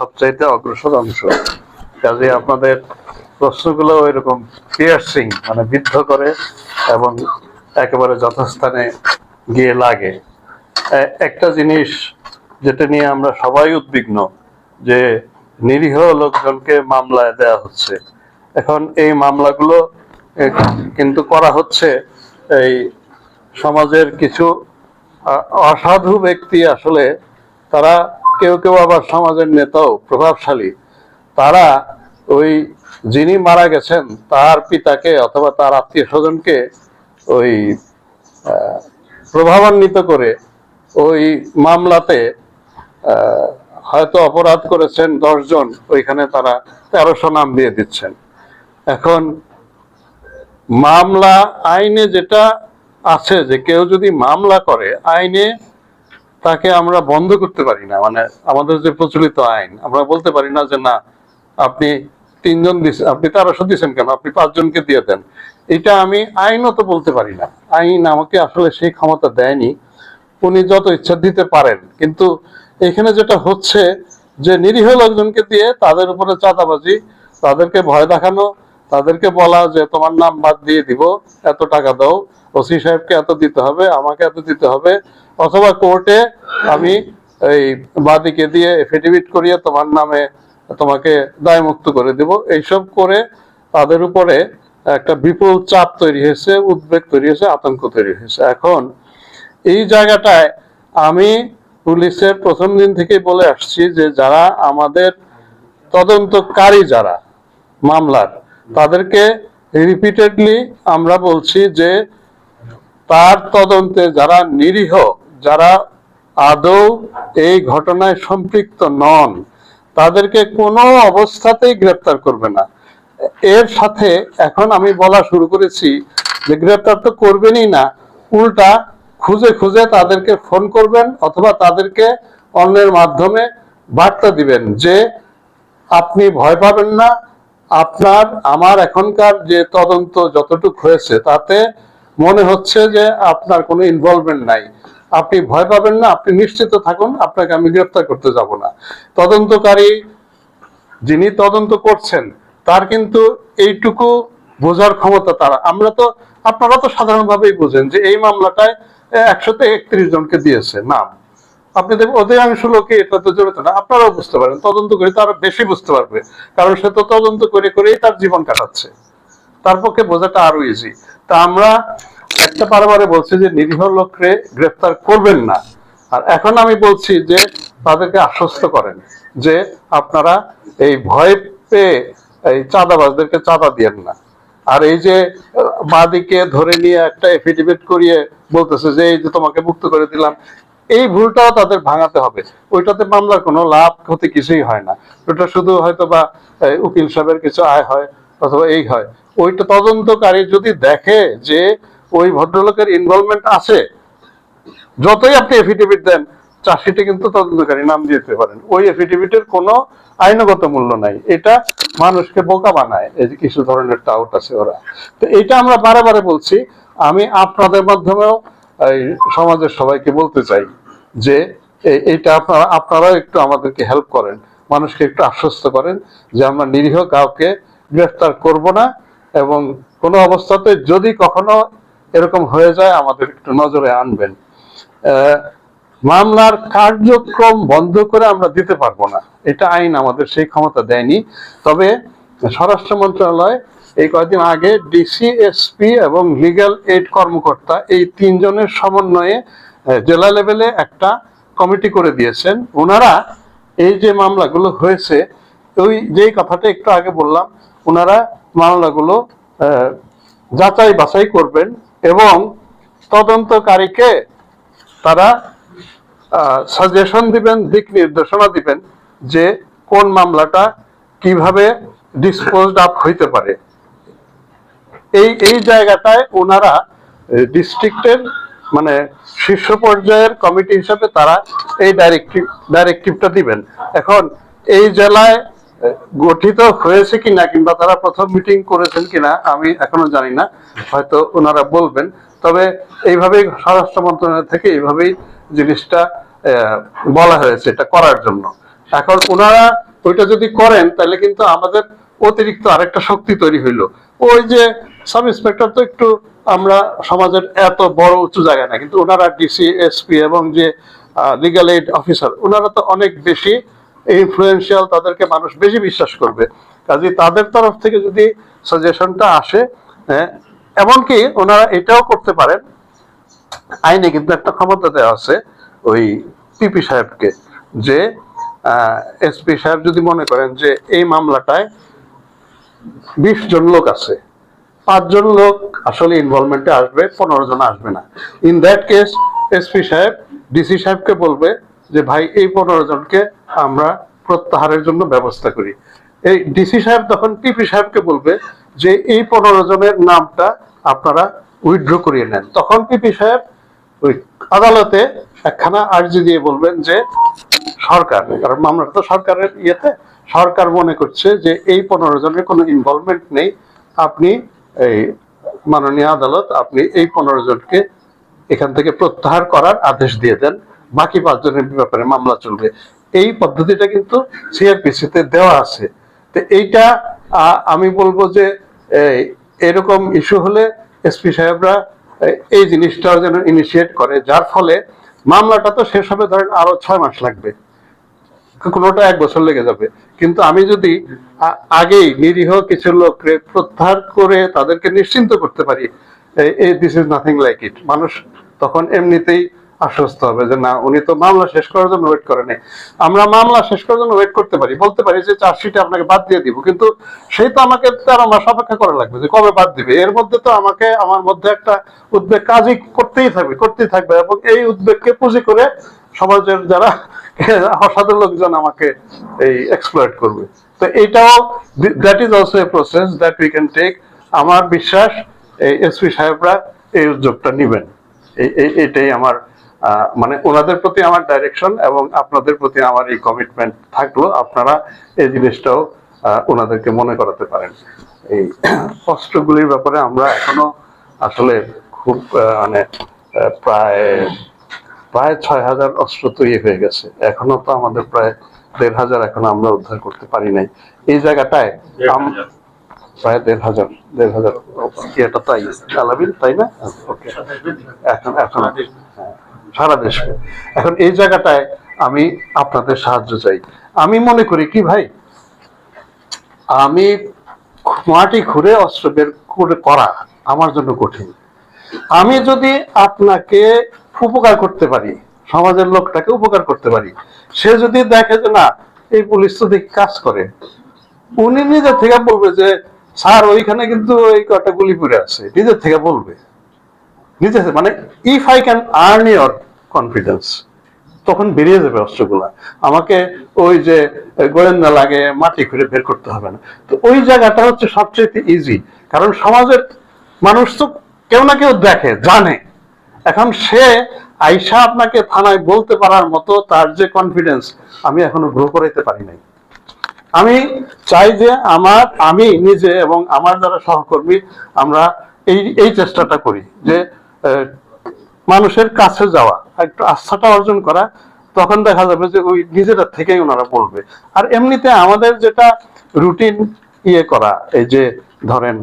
সবচাইতে অগ্রসর অংশ। কাজে আপনাদের প্রশ্নগুলো এরকম পিয়ার্সিং মানে বিদ্ধ করে এবং একেবারে যথাস্থানে গিয়ে লাগে। একটা জিনিস যেটা নিয়ে আমরা সবাই উদ্বিগ্ন, যে নিরীহ লোকজনকে মামলায় দেয়া হচ্ছে। এখন এই মামলাগুলো কিন্তু করা হচ্ছে এই সমাজের কিছু অসাধু ব্যক্তি আসলে তারা কেউ কেউ আবার সমাজের নেতাও প্রভাবশালী। তারা ওই যিনি মারা গেছেন, তার পিতাকে অথবা তার আত্মীয় স্বজনকে ওই প্রভাবান্বিত করে ওই মামলাতে হয়তো অপরাধ করেছেন দশজন, ওইখানে তারা তেরোশো নাম দিয়ে দিচ্ছেন। এখন মামলা আইনে যেটা আছে যে কেউ যদি মামলা করে, আইনে তাকে আমরা বন্ধ করতে পারি না মানে আমাদের যে প্রচলিত আইন, আমরা বলতে পারি না যে না, আপনি তিনজন দিচ্ছেন আপনি তেরোশো দিচ্ছেন কেন, আপনি পাঁচজনকে দিয়ে দেন। এটা আমি আইনত বলতে পারি না। আইন আমাকে আসলে সেই ক্ষমতা দেয়নি। উনি যত ইচ্ছা দিতে পারেন, কিন্তু এখানে যেটা হচ্ছে যে নিরীহ লোকজনকে দিয়ে তাদের উপরে চাঁদাবাজি, তাদেরকে ভয় দেখানো, তাদেরকে বলা যে তোমার নাম বাদ দিয়ে দিব, এত টাকা দাও, ওসি সাহেবকে এত দিতে হবে, আমাকে এত দিতে হবে অথবা কোর্টে আমি এই বাদীকে দিয়ে এফিডেভিট করিয়ে তোমার নামে তোমাকে দায়মুক্ত করে দিব। এইসব করে তাদের উপরে একটা বিপুল চাপ তৈরি হয়েছে, উদ্বেগ তৈরি হয়েছে, আতঙ্ক তৈরি হয়েছে। এখন এই জায়গাটায় আমি পুলিশের প্রথম দিন থেকে বলে আসছি যে যারা আমাদের তদন্তকারী যারা মামলার, তাদেরকে রিপিটেডলি আমরা বলছি যে তার তদন্তে যারা নিরীহ যারা আদৌ এই ঘটনায় সম্পৃক্ত নন, তাদেরকে কোনো অবস্থাতেই গ্রেপ্তার করবে না। এর সাথে এখন আমি বলা শুরু করেছি যে গ্রেপ্তার তো করবেনই না, উল্টা খুঁজে খুঁজে তাদেরকে ফোন করবেন অথবা তাদেরকে অন্যের মাধ্যমে বার্তা দিবেন যে আপনি ভয় পাবেন না, আপনার, আমার এখনকার যে তদন্ত যতটুক হয়েছে তাতে মনে হচ্ছে যে আপনার কোনো ইনভলভমেন্ট নাই। আপনি ভয় পাবেন না, আপনি নিশ্চিত থাকুন, আপনাকে আমি গ্রেফতার করতে যাব না। তদন্তকারী যিনি তদন্ত করছেন, তার কিন্তু এইটুকু বোঝার ক্ষমতা তারা। আমরা তো, আপনারা তো সাধারণভাবেই বোঝেন যে এই মামলাটায় একশোতে একত্রিশ জনকে দিয়েছে নাম। আপনি দেখবেন অধিকাংশ লোকে এটাতে জড়িত না। আপনারাও বুঝতে পারেন, তদন্ত করে তারা বেশি বুঝতে পারবে। কারণ সে তো তদন্ত করে করেই তার জীবন কাটাচ্ছে। তার পক্ষে বোঝাটা আরও ইজি তা আমরা একটা বারবারে বলছি যে নিরীহ লোককে গ্রেফতার করবেন না। আর এখন আমি বলছি যে তাদেরকে আশ্বস্ত করেন যে আপনারা এই ভয় পেয়ে এই চাঁদাবাজদেরকে চাঁদা দিয়েন না। আর এই যে, বাদীকে ধরে নিয়ে একটা এফিডেভিট করিয়ে বলতেছে যে এই যে তোমাকে মুক্ত করে দিলাম, এই ভুলটাও তাদের ভাঙাতে হবে। ওইটাতে মামলার কোনো লাভ ক্ষতি কিছুই হয় না। ওটা শুধু হয়তো বা উকিল সাহেবের কিছু আয় হয় অথবা এই হয়। ওইটা তদন্তকারী যদি দেখে যে ওই ভদ্রলোকের ইনভলভমেন্ট আছে, যতই আপনি এফিডেভিট দেন চাষিটি কিন্তু তদন্তকারী নাম দিতে পারেন। ওই এফিডেভিটের কোনো আইনগত মূল্য নাই। এটা মানুষকে বোকা বানায়। এই যে কিছু ধরনের টাউট আছে ওরা। তো এটা আমরা বারে বারে বলছি। আমি আপনাদের মাধ্যমেও এই সমাজের সবাইকে বলতে চাই যে এইটা আপনারা, আপনারাও একটু আমাদেরকে হেল্প করেন। মানুষকে একটু আশ্বস্ত করেন যে আমরা নিরীহ কাউকে গ্রেফতার করব না। এবং কোনো অবস্থাতে যদি কখনো এরকম হয়ে যায়, আমাদের একটু নজরে আনবেন। মামলার কার্যক্রম বন্ধ করে আমরা দিতে পারব না। এটা আইন আমাদের সেই ক্ষমতা দেয়নি। তবে স্বরাষ্ট্র মন্ত্রণালয় এই কয়েকদিন আগে ডিসিএসপি এবং লিগ্যাল এইড কর্মকর্তা এই তিনজনের সমন্বয়ে জেলা লেভেলে একটা কমিটি করে দিয়েছেন। ওনারা এই যে মামলাগুলো হয়েছে, ওই যেই কথাটা একটু আগে বললাম, ওনারা মামলাগুলো যাচাই বাছাই করবেন এবং তদন্তকারীকে তারা সাজেশন দিবেন, দিক নির্দেশনা দিবেন যে কোন মামলাটা কীভাবে ডিসপোজড আপ হইতে পারে। এই এই জায়গাটায় ওনারা ডিস্ট্রিক্টের মানে শীর্ষ পর্যায়ের কমিটি হিসাবে তারা এই ডাইরেক্টিভ ডাইরেক্টিভটা দিবেন। এখন এই জেলায় গঠিত হয়েছে কিনা কিংবা তারা প্রথম মিটিং করেছেন কিনা, আমি এখনও জানি না। হয়তো ওনারা বলবেন। তবে এইভাবেই স্বরাষ্ট্র মন্ত্রণালয় থেকে এইভাবেই জিনিসটা বলা হয়েছে এটা করার জন্য। এখন ওনারা ওইটা যদি করেন, তাহলে কিন্তু আমাদের অতিরিক্ত আরেকটা শক্তি তৈরি হইল। ওই যে সাব ইন্সপেক্টর তো একটু আমরা সমাজের এত বড় উঁচু জায়গায় না, কিন্তু ওনারা ডিসি এসপি এবং যে লিগাল এইড অফিসার ওনারা তো অনেক বেশি ইনফ্লুয়েন্সিয়াল তাদেরকে মানুষ বেশি বিশ্বাস করবে। কাজে তাদের তরফ থেকে যদি সাজেশনটা আসে এমনকি ওনারা এটাও করতে পারেন, আইনে কিন্তু একটা ক্ষমতা দেওয়া আছে ওই পিপি সাহেবকে, যে এসপি সাহেব যদি মনে করেন যে এই মামলাটায় বিশ জন লোক আছে পাঁচজন লোক আসলে ইনভলভমেন্টে আসবে, পনেরো জন আসবে না। ইন দ্যাট কেস এসপি সাহেব ডিসি সাহেবকে বলবে যে ভাই, এই পনেরো জনকে আমরা প্রত্যাহারের জন্য ব্যবস্থা করি। এই ডিসি সাহেব তখন পিপি সাহেবকে বলবে যে এই পনেরো জনের নামটা আপনারা উইথড্র করিয়ে নেন। তখন পিপি সাহেব ওই আদালতে একখানা আর্জি দিয়ে বলবেন যে, সরকার, কারণ মামলাটা তো সরকারের ইয়েতে, সরকার মনে করছে যে এই পনেরো জনের কোনো ইনভলভমেন্ট নেই। আপনি এই মাননীয় আদালত, আপনি এই পনেরো জনকে এখান থেকে প্রত্যাহার করার আদেশ দিয়ে দেন। বাকি পাঁচজনের ব্যাপারে মামলা চলবে। এই পদ্ধতিটা কিন্তু সিআরপিসি তে দেওয়া আছে। তো এইটা আমি বলব যে এরকম ইস্যু হলে এসপি সাহেবরা এই- জিনিসটাও যেন ইনিশিয়েট করে। যার ফলে মামলাটা তো শেষ হবে ধরেন আরও ছয় মাস লাগবে। কোনোটা এক বছর লেগে যাবে। কিন্তু আমি যদি আগেই নিরীহ কিছু লোককে প্রত্যাহার করে তাদেরকে নিশ্চিন্ত করতে পারি this is nothing like it মানুষ তখন এমনিতেই আশ্বস্ত হবে যে না, উনি তো মামলা শেষ করার জন্য ওয়েট করে নেই আমরা মামলা শেষ করার জন্য ওয়েট করতে পারি, বলতে পারি যে চার্জশিটে আপনাকে বাদ দিয়ে দিব, কিন্তু সেই তো আমাকে তেরো মাস অপেক্ষা করা লাগবে যে কবে বাদ দিবে। এর মধ্যে তো আমাকে, আমার মধ্যে একটা উদ্বেগ কাজই করতেই থাকবে করতেই থাকবে এবং এই উদ্বেগকে পুঁজি করে সমাজের যারা অসাধু লোকজন আমাকে এই এক্সপ্লয়েট করবে। তো এটাও that is also a process that we can take আমার বিশ্বাস, এই এসপি সাহেবরা এই উদ্যোগটা নিবেন। এটাই আমার মানে ওনাদের প্রতি আমার ডাইরেকশন এবং আপনাদের প্রতি আমার এই কমিটমেন্ট থাকল আপনারা এই জিনিসটাও ওনাদেরকে মনে করাতে পারেন। এই অস্ত্রগুলির ব্যাপারে আমরা এখনও আসলে খুব মানে প্রায় প্রায় ছয় হাজার অস্ত্র তৈরি হয়ে গেছে। এখনও তো আমাদের প্রায় দেড় হাজার এখনও আমরা উদ্ধার করতে পারি নাই। এই জায়গাটায় প্রায় দেড় হাজার দেড় হাজার। কি এটা তাই? চালাবিন তাই না? ওকে এখন এখন। সারা দেশে। এখন এই জায়গাটায় আমি আপনাদের সাহায্য চাই। আমি মনে করি কি ভাই? আমি মাটি খুঁড়ে অস্ত্র বের করে করা আমার জন্য কঠিন। আমি যদি আপনাকে উপকার করতে পারি, সমাজের লোকটাকে উপকার করতে পারি, সে যদি দেখে যে না, এই পুলিশ তো দেখি কাজ করে, উনি নিজের থেকে বলবে যে, স্যার, ওইখানে কিন্তু এই কটা গুলি পড়ে আছে। নিজের থেকে বলবে। মানে if I can earn confidence তখন বেরিয়ে যাবে আমাকে ওই যে গোয়েন্দা লাগে, মাটি খুঁড়ে বের করতে হবে না। তো ওই জায়গাটা হচ্ছে সবচেয়ে ইজি কারণ সমাজের মানুষ তো কেউ না কেউ দেখে, জানে। এখন সে আইসা আপনাকে থানায় বলতে পারার মতো তার যে কনফিডেন্স আমি এখনও গ্রো করাইতে পারি নাই। আমি চাই যে আমার, আমি নিজে এবং আমার যারা সহকর্মী, আমরা এই এই চেষ্টাটা করি যে মানুষের কাছে যাওয়া, একটু আস্থাটা অর্জন করা, তখন দেখা যাবে যে ওই নিজেরা থেকেই ওনারা বলবে। আর এমনিতে আমাদের যেটা রুটিন ইয়ে করা, এই যে ধরেন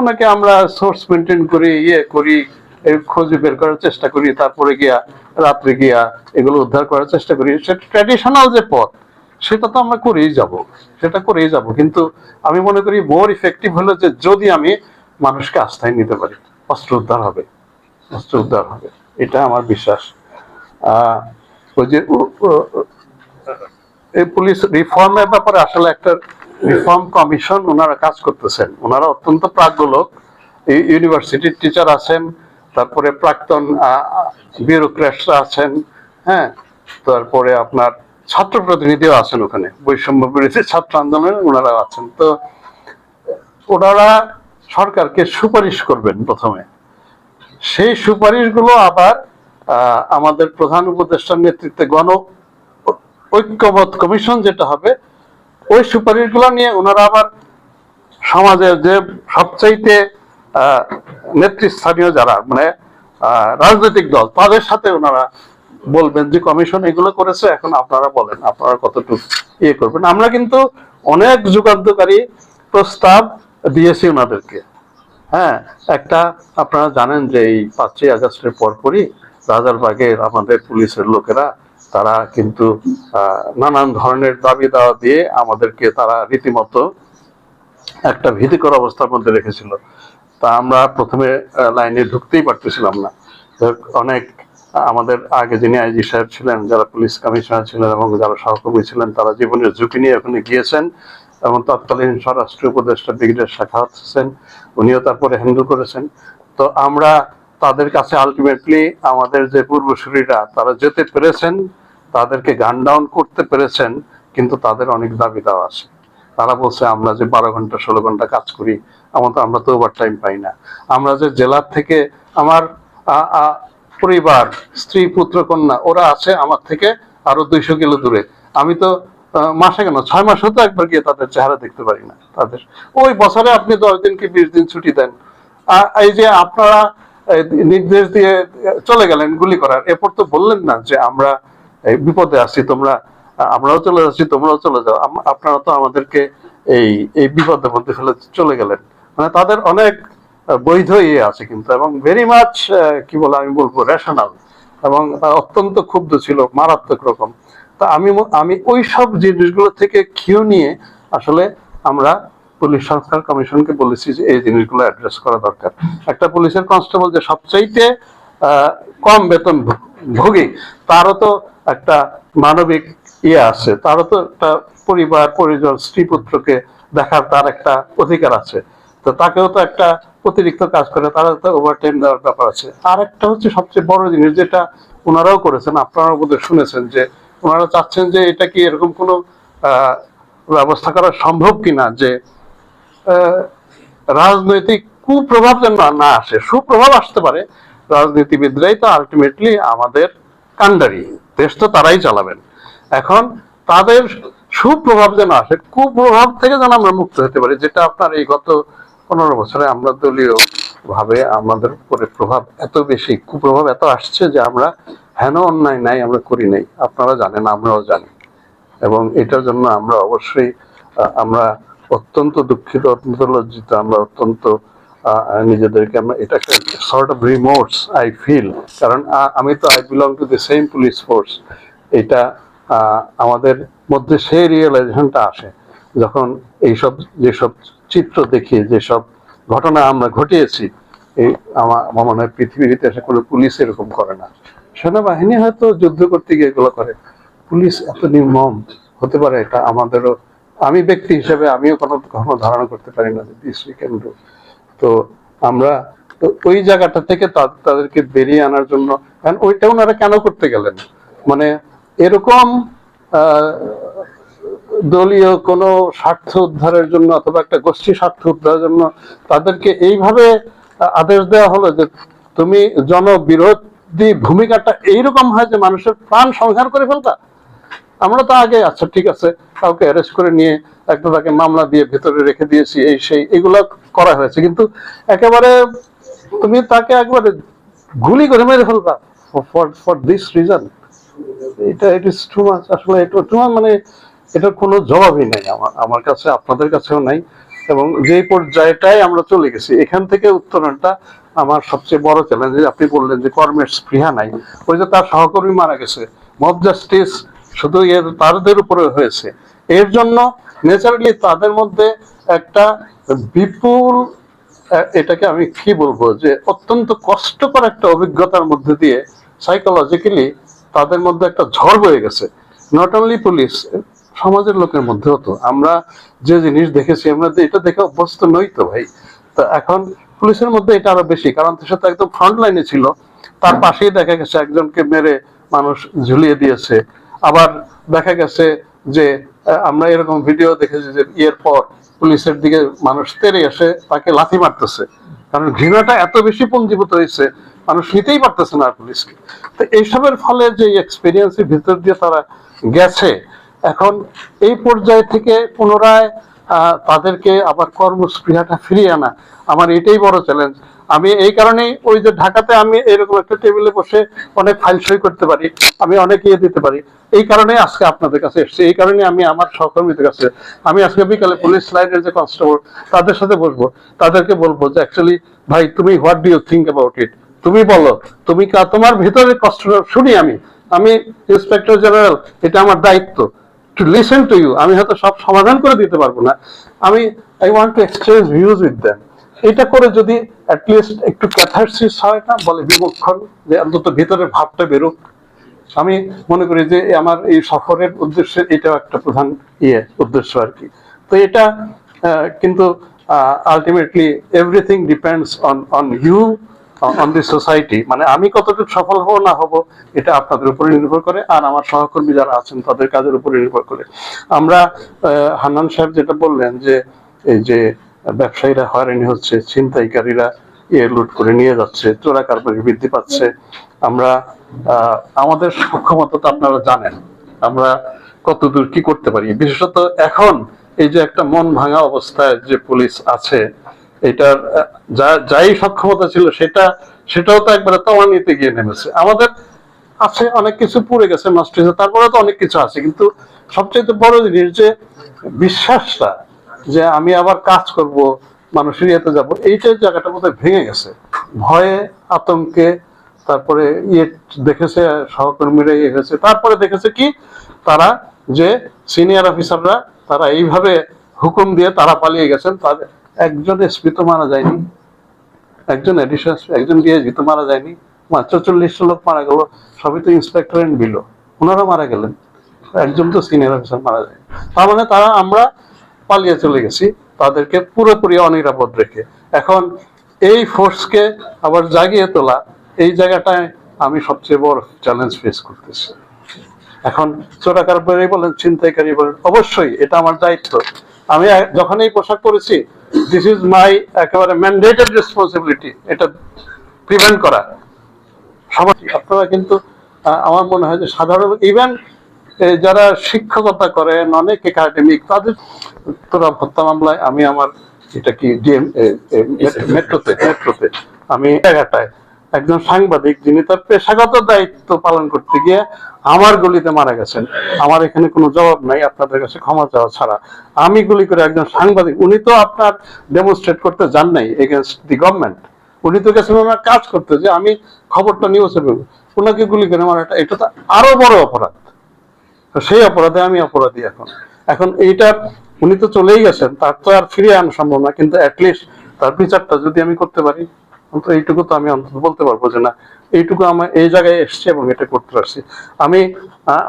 অনেকে আমরা সোর্স মেনটেন করি ইয়ে করি খোঁজ বের করার চেষ্টা করি, তারপরে গিয়া রাত্রে গিয়া এগুলো উদ্ধার করার চেষ্টা করি। সেটা ট্র্যাডিশনাল যে পথ, সেটা তো আমরা করেই যাব, সেটা করেই যাব। কিন্তু আমি মনে করি মোর ইফেক্টিভ হলো যে যদি আমি মানুষকে আস্থায় নিতে পারি। অস্ত্র উদ্ধার হবে অস্ত্র উদ্ধার হবে। এটা আমার বিশ্বাস। ওই যে এই পুলিশ রিফর্মের ব্যাপারে আসলে একটা রিফর্ম কমিশন ওনারা কাজ করতেছেন। ওনারা অত্যন্ত প্রাজ্ঞ লোক। ইউনিভার্সিটির টিচার আছেন, তারপরে প্রাক্তন বিউরোক্র্যাটসরা আছেন হ্যাঁ? তারপরে আপনার ছাত্র প্রতিনিধিও আছেন ওখানে। বৈষম্য বিরোধী ছাত্র আন্দোলনে ওনারা আছেন। তো ওনারা সরকারকে সুপারিশ করবেন প্রথমে। সেই সুপারিশগুলো আবার আমাদের প্রধান উপদেষ্টার নেতৃত্বে গণ ঐক্যমত কমিশন যেটা হবে, ওই সুপারিশগুলো নিয়ে ওনারা আবার সমাজের যে সবচাইতে নেতৃস্থানীয় যারা মানে রাজনৈতিক দল, তাদের সাথে ওনারা বলবেন যে কমিশন এগুলো করেছে, এখন আপনারা বলেন, আপনারা কতটুকু ইয়ে করবেন। আমরা কিন্তু অনেক যুগান্তকারী প্রস্তাব দিয়েছি ওনাদেরকে। হ্যাঁ একটা আপনারা জানেন যে এই পাঁচই আগস্টের পরপরই রাজারবাগের আমাদের পুলিশের লোকেরা তারা কিন্তু নানান ধরনের দাবি দাওয়া দিয়ে আমাদেরকে তারা রীতিমতো একটা ভীতিকর অবস্থার মধ্যে রেখেছিল। তা আমরা প্রথমে লাইনে ঢুকতেই পারতেছিলাম না। অনেক, আমাদের আগে যিনি আইজি সাহেব ছিলেন, যারা পুলিশ কমিশনার ছিলেন এবং যারা সহকর্মী ছিলেন, তারা জীবনের ঝুঁকি নিয়ে ওখানে গিয়েছেন। এবং তৎকালীন স্বরাষ্ট্র উপদেষ্টা ব্রিগেডিয়ার শাখাওয়াত হোসেন, উনিও তারপরে হ্যান্ডেল করেছেন। তো আমরা তাদের কাছে আলটিমেটলি আমাদের যে পূর্বসূরীরা, তারা যেতে পেরেছেন, তাদেরকে গান ডাউন করতে পেরেছেন, কিন্তু তাদের অনেক দাবি দেওয়া আছে। তারা বলছে, আমরা যে বারো ঘণ্টা, ষোলো ঘণ্টা কাজ করি আমাদের আমরা তো ওভার টাইম পাই না। আমরা যে জেলার থেকে আমার পরিবার, স্ত্রী, পুত্র, কন্যা, ওরা আছে আমার থেকে আরও দুইশো কিলো দূরে। আমি তো মাসে কেন? ছয় মাসেও তো একবার গিয়ে তাদের চেহারা দেখতে পারি না, তাদের। ওই বছরে আপনি দশ দিন কি বিশ দিন ছুটি দেন। এই যে আপনারা নির্দেশ দিয়ে চলে গেলেন গুলি করার, এরপর তো বললেন না যে আমরা বিপদে আছি, তোমরা, আমরাও চলে যাচ্ছি, তোমরাও চলে যাও। আপনারা তো আমাদেরকে এই এই বিপদের মধ্যে ফেলে চলে গেলেন। মানে তাদের অনেক বৈধ ইয়ে আছে কিন্তু, এবং ভেরি মাচ কি বলে আমি বলব রেশনাল এবং অত্যন্ত ক্ষুব্ধ ছিল, মারাত্মক রকম। তা আমি আমি ওই সব জিনিসগুলো থেকে কিউ নিয়ে আসলে আমরা পুলিশ সংস্কার কমিশনকে বলেছি যে এই জিনিসগুলো অ্যাড্রেস করা দরকার। একটা পুলিশের কনস্টেবল যে সবচাইতে কম বেতন ভোগী তারও তো একটা মানবিক ইয়ে আছে, তারও তো একটা পরিবার, পরিজন স্ত্রী পুত্রকে দেখার তার একটা অধিকার আছে। তো তাকেও তো একটা অতিরিক্ত কাজ করে তারা তো ওভার টাইম দেওয়ার ব্যাপার আছে। আর একটা হচ্ছে সবচেয়ে বড় জিনিস যেটা ওনারাও করেছেন, আপনারাও বোধহয় শুনেছেন যে ওনারা চাচ্ছেন যে এটা কি এরকম কোনো ব্যবস্থা করা সম্ভব কিনা যে রাজনৈতিক কুপ্রভাব যেন না- আসে। সুপ্রভাব আসতে পারে, রাজনীতিবিদরাই তো আলটিমেটলি আমাদের কান্ডারি দেশ তো তারাই চালাবেন। এখন তাদের সুপ্রভাব যেন আসে, কুপ্রভাব থেকে যেন আমরা মুক্ত হতে পারি, যেটা আপনার এই গত পনেরো বছরে আমরা দলীয় ভাবে আমাদের উপরে প্রভাব এত বেশি, কুপ্রভাব এত আসছে যে আমরা হেন অন্যায় নাই, আমরা করি নাই। আপনারা জানেন, আমরাও জানি। এবং এটার জন্য আমরা অবশ্যই আমরা অত্যন্ত দুঃখিত, অত্যন্ত লজ্জিত, আমরা অত্যন্ত নিজেদেরকে আমরা এটা একটা sort of remotes I feel কারণ আমি তো I belong to the same police force এটা আমাদের মধ্যে সেই রিয়েলাইজেশনটা আসে। যখন এইসব, যেসব চিত্র দেখি, যেসব ঘটনা আমরা ঘটিয়েছি, এই, আমার মনে হয় পৃথিবীর ইতিহাসে কোনো পুলিশ এরকম করে না। সেনাবাহিনী হয়তো যুদ্ধ করতে গিয়ে এগুলো করে। পুলিশ এত নির্মম হতে পারে, এটা আমাদেরও, আমি ব্যক্তি হিসেবে আমিও কোনো কখনো ধারণা করতে পারি না যে দিস ডু তো আমরা, তো ওই জায়গাটা থেকে তাদেরকে বেরিয়ে আনার জন্য, কারণ ওইটা ওনারা কেন করতে গেলেন? মানে এরকম দলীয় কোনো স্বার্থ উদ্ধারের জন্য অথবা একটা গোষ্ঠী স্বার্থ উদ্ধারের জন্য তাদেরকে এইভাবে আদেশ দেওয়া হলো যে তুমি জনবিরোধী ভূমিকাটা এইরকম হয় যে মানুষের প্রাণ সংহার করে ফেলতা? আমরা তো আগে আচ্ছা ঠিক আছে, কাউকে অ্যারেস্ট করে নিয়ে একটা তাকে মামলা দিয়ে ভেতরে রেখে দিয়েছি, এই সেই, এগুলো করা হয়েছে। কিন্তু একেবারে তুমি তাকে একবারে গুলি করে মেরে ফেলবা ফর ফর দিস রিজন এটা ইট ইস টু মাচ আসলে এটা টু মানে এটার কোনো জবাবই নাই আমার আমার কাছে, আপনাদের কাছেও নাই। এবং যে পর্যায়টাই আমরা চলে গেছি, এখান থেকে উত্তরণটা আমার সবচেয়ে বড় চ্যালেঞ্জ আপনি বললেন যে কর্মের স্পৃহা নাই, ওই যে তার সহকর্মী মারা গেছে মব জাস্টিস শুধু এর, তাদের উপরে হয়েছে। এর জন্য ন্যাচারালি তাদের মধ্যে একটা বিপুল এটাকে আমি কি বলব, যে অত্যন্ত কষ্টকর একটা অভিজ্ঞতার মধ্যে দিয়ে সাইকোলজিক্যালি তাদের মধ্যে একটা ঝড় বয়ে গেছে। নট অনলি পুলিশ সমাজের লোকের মধ্যেও তো আমরা যে জিনিস দেখেছি, আমরা এটা দেখে অভ্যস্ত নই তো ভাই। তো এখন পুলিশের মধ্যে এটা আরও বেশি, কারণ সে তো একদম ফ্রন্ট লাইনে ছিল। তার পাশেই দেখা গেছে একজনকে মেরে মানুষ ঝুলিয়ে দিয়েছে। আবার দেখা গেছে যে আমরা এরকম ভিডিও দেখেছি যে ইয়ের পর পুলিশের দিকে মানুষ তেরে এসে তাকে লাথি মারতেছে। কারণ ঘৃণাটা এত বেশি পঞ্জীভূত হয়েছে, মানুষ নিতেই পারতেছে না পুলিশকে। তো এইসবের ফলে যে এক্সপিরিয়েন্সের ভিতর দিয়ে তারা গেছে এখন এই পর্যায় থেকে পুনরায় তাদেরকে আবার কর্মস্পৃহাটা ফিরিয়ে আনা আমার এটাই বড় চ্যালেঞ্জ আমি এই কারণেই ওই যে ঢাকাতে আমি এরকম একটা টেবিলে বসে অনেক ফাইল সই করতে পারি, আমি অনেক ইয়ে দিতে পারি। এই কারণে আজকে আপনাদের কাছে এসেছি, এই কারণে আমি আমার সহকর্মীদের কাছে, আমি আজকে বিকালে পুলিশ লাইনের যে কনস্টেবল তাদের সাথে বসবো। তাদেরকে বলব যে অ্যাকচুয়ালি ভাই, তুমি what do you think about it তুমি বলো, তুমি তোমার ভিতরে কষ্ট শুনি আমি। আমি ইন্সপেক্টর জেনারেল এটা আমার দায়িত্ব। টু লিসেন টু ইউ আমি হয়তো সব সমাধান করে দিতে পারব না। আমি I want to exchange views with them এটা করে যদি অ্যাটলিস্ট একটু ক্যাথারসিস হয় না, বলে বিমুক্ষণ যে অন্তত ভিতরের ভাবটা বেরোক। আমি মনে করি যে আমার এই সফরের উদ্দেশ্যে এটাও একটা প্রধান ইয়ে উদ্দেশ্য আর কি। তো এটা কিন্তু ultimately everything depends on on you on the society মানে আমি কতটুকু সফল হব না হব, এটা আপনাদের উপরে নির্ভর করে, আর আমার সহকর্মী যারা আছেন তাদের কাজের উপরে নির্ভর করে। আমরা হান্নান সাহেব যেটা বললেন যে, এই যে, ব্যবসায়ীরা হয়রানি হচ্ছে, ছিনতাইকারীরা ইয়ে লুট করে নিয়ে যাচ্ছে চোরা কারবারি বৃদ্ধি পাচ্ছে, আমরা আমাদের সক্ষমতা তো আপনারা জানেন, আমরা কতদূর কি করতে পারি? বিশেষত এখন এই যে একটা মন ভাঙা অবস্থায় যে পুলিশ আছে এটার যা, যাই সক্ষমতা ছিল সেটা, সেটাও তো একবারে তমানিতে গিয়ে নেমেছে। আমাদের আছে, অনেক কিছু পুড়ে গেছে, নষ্ট হয়েছে তারপরে তো অনেক কিছু আছে। কিন্তু সবচেয়ে বড় জিনিস যে বিশ্বাসটা, যে আমি আবার কাজ করব, মানুষের ইয়েতে যাব, এইটার জায়গাটা বোধহয় ভেঙে গেছে। ভয়ে, আতঙ্কে, তারপরে ইয়ে দেখেছে, সহকর্মীরা ইয়ে হয়েছে। তারপরে দেখেছে কি? তারা যে সিনিয়র অফিসাররা তারা এইভাবে হুকুম দিয়ে তারা পালিয়ে গেছেন, তাদের একজন এসপি তো মারা যায়নি, একজন এডিশন একজন ডিআইজি তো মারা যায়নি, মাত্র চল্লিশটা লোক মারা গেল, সবই তো ইন্সপেক্টর এন্ড বিলো ওনারা মারা গেলেন, একজন তো সিনিয়র অফিসার মারা যায়। তার মানে তারা আমরা পালিয়ে চলে গেছি, তাদেরকে পুরোপুরি অনিরাপদ রেখে। এখন এই ফোর্সকে আবার জাগিয়ে তোলা, এই জায়গাটায় আমি সবচেয়ে বড় চ্যালেঞ্জ ফেস করতেছি। এখন চোরাকারবারি বলেন ছিনতাইকারী বলেন অবশ্যই এটা আমার দায়িত্ব। আমি যখন এই পোশাক পরেছি দিস ইজ মাই একেবারে ম্যান্ডেটেড রেসপন্সিবিলিটি এটা প্রিভেন্ট করা। সবাই আপনারা কিন্তু আমার মনে হয় যে সাধারণ ইভেন যারা শিক্ষকতা করেন, অনেক একাডেমিক তাদের তোরা হত্যা মামলায় আমি আমার এটা কি ডিএম মেট্রোতে মেট্রোতে, আমি জায়গাটায় একজন সাংবাদিক যিনি তার পেশাগত দায়িত্ব পালন করতে গিয়ে আমার গলিতে মারা গেছেন। আমার এখানে কোনো জবাব নাই, আপনাদের কাছে ক্ষমা চাওয়া ছাড়া। আমি গুলি করে একজন সাংবাদিক, উনি তো আপনার ডেমনস্ট্রেট করতে যান নাই এগেনস্ট দি গভর্নমেন্ট উনি তো গেছেন ওনার কাজ করতে যে আমি খবরটা নিউজে পেবো। ওনাকে গুলি করে মারাটা এটা তো আরও বড় অপরাধ। সেই অপরাধে আমি অপরাধী এখন। এখন এইটা উনি তো চলেই গেছেন, তার তো আর ফিরিয়ে আনা সম্ভব না, কিন্তু অ্যাটলিস্ট তার বিচারটা যদি আমি করতে পারি অন্তত এইটুকু তো আমি অন্তত বলতে পারব যে না, এইটুকু আমার এই জায়গায় এসছে এবং এটা করতে পারছি। আমি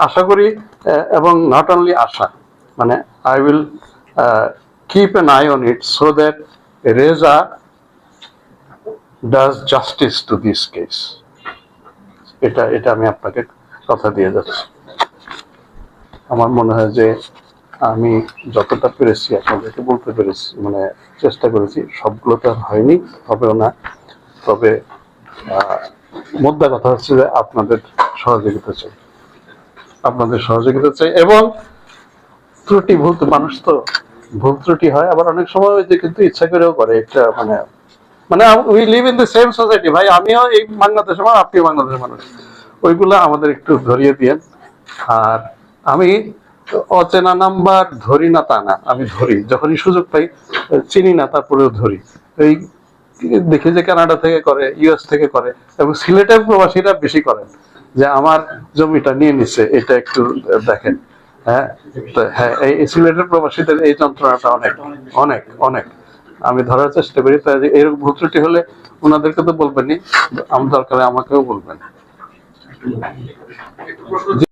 আশা করি এবং নট অনলি আশা মানে I will keep an eye on it so that Reza does justice to this case এটা এটা আমি আপনাকে কথা দিয়ে যাচ্ছি। আমার মনে হয় যে আমি যতটা পেরেছি, আপনাদেরকে বলতে পেরেছি মানে চেষ্টা করেছি, সবগুলো তো আর হয়নি, হবেও না। তবে মোদ্দা কথা হচ্ছে যে আপনাদের সহযোগিতা চাই। আপনাদের সহযোগিতা চাই এবং ত্রুটি, ভুল তো মানুষ তো, ভুল ত্রুটি হয়। আবার অনেক সময় ওই যে কিন্তু ইচ্ছা করেও করে। একটা মানে মানে we live in the same society ভাই, আমিও এই বাংলাদেশের মানুষ, আপনিও বাংলাদেশের মানুষ। ওইগুলা আমাদের একটু ধরিয়ে দিয়েন। আর আমি অচেনা নাম্বার ধরি না তা না, আমি ধরি। যখনই সুযোগ পাই, চিনি না, তারপরেও ধরি। এই দেখি যে কানাডা থেকে করে ইউএস থেকে করে, এবং সিলেটের প্রবাসীরা বেশি করেন। যে আমার জমিটা নিয়ে নিছে এটা একটু দেখেন। হ্যাঁ হ্যাঁ এই সিলেটের প্রবাসীদের এই যন্ত্রণাটা অনেক অনেক অনেক। আমি ধরার চেষ্টা করি তাই এরকম ভুল হলে ওনাদেরকে তো বলবেনই দরকারে আমাকেও বলবেন।